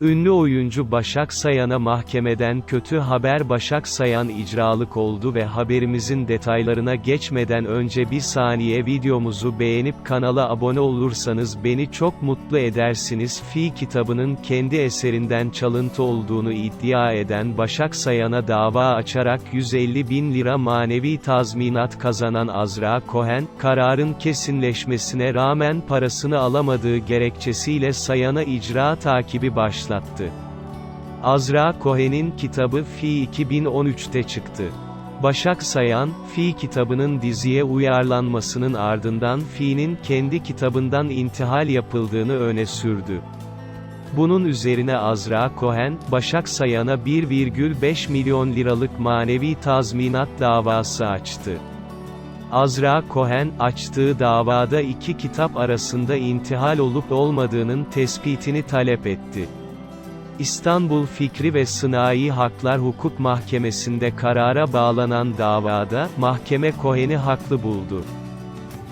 Ünlü oyuncu Başak Sayan'a mahkemeden kötü haber Başak Sayan icralık oldu ve haberimizin detaylarına geçmeden önce bir saniye videomuzu beğenip kanala abone olursanız beni çok mutlu edersiniz. Fi kitabının kendi eserinden çalıntı olduğunu iddia eden Başak Sayan'a dava açarak 150 bin lira manevi tazminat kazanan Azra Cohen, kararın kesinleşmesine rağmen parasını alamadığı gerekçesiyle Sayan'a icra takibi başlattı. Azra Cohen'in kitabı Fi 2013'te çıktı. Başak Sayan, Fi kitabının diziye uyarlanmasının ardından Fi'nin kendi kitabından intihal yapıldığını öne sürdü. Bunun üzerine Azra Cohen, Başak Sayan'a 1,5 milyon liralık manevi tazminat davası açtı. Azra Cohen, açtığı davada iki kitap arasında intihal olup olmadığının tespitini talep etti. İstanbul Fikri ve Sınai Haklar Hukuk Mahkemesi'nde karara bağlanan davada, mahkeme Cohen'i haklı buldu.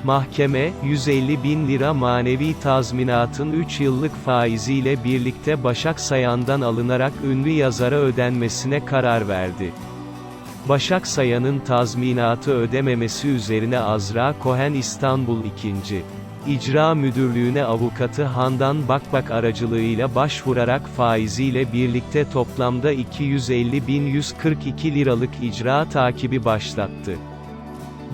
Mahkeme, 150 bin lira manevi tazminatın 3 yıllık faiziyle birlikte Başak Sayan'dan alınarak ünlü yazara ödenmesine karar verdi. Başak Sayan'ın tazminatı ödememesi üzerine Azra Cohen İstanbul 2. İcra Müdürlüğü'ne avukatı Handan Bakbak aracılığıyla başvurarak faiziyle birlikte toplamda 250.142 liralık icra takibi başlattı.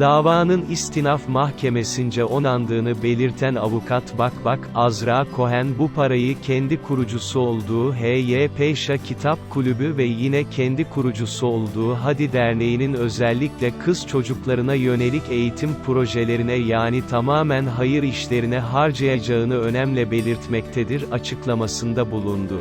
Davanın istinaf mahkemesince onandığını belirten avukat Bakbak, Azra Cohen bu parayı kendi kurucusu olduğu H.Y. Peyşa Kitap Kulübü ve yine kendi kurucusu olduğu Hadi Derneği'nin özellikle kız çocuklarına yönelik eğitim projelerine yani tamamen hayır işlerine harcayacağını önemle belirtmektedir açıklamasında bulundu.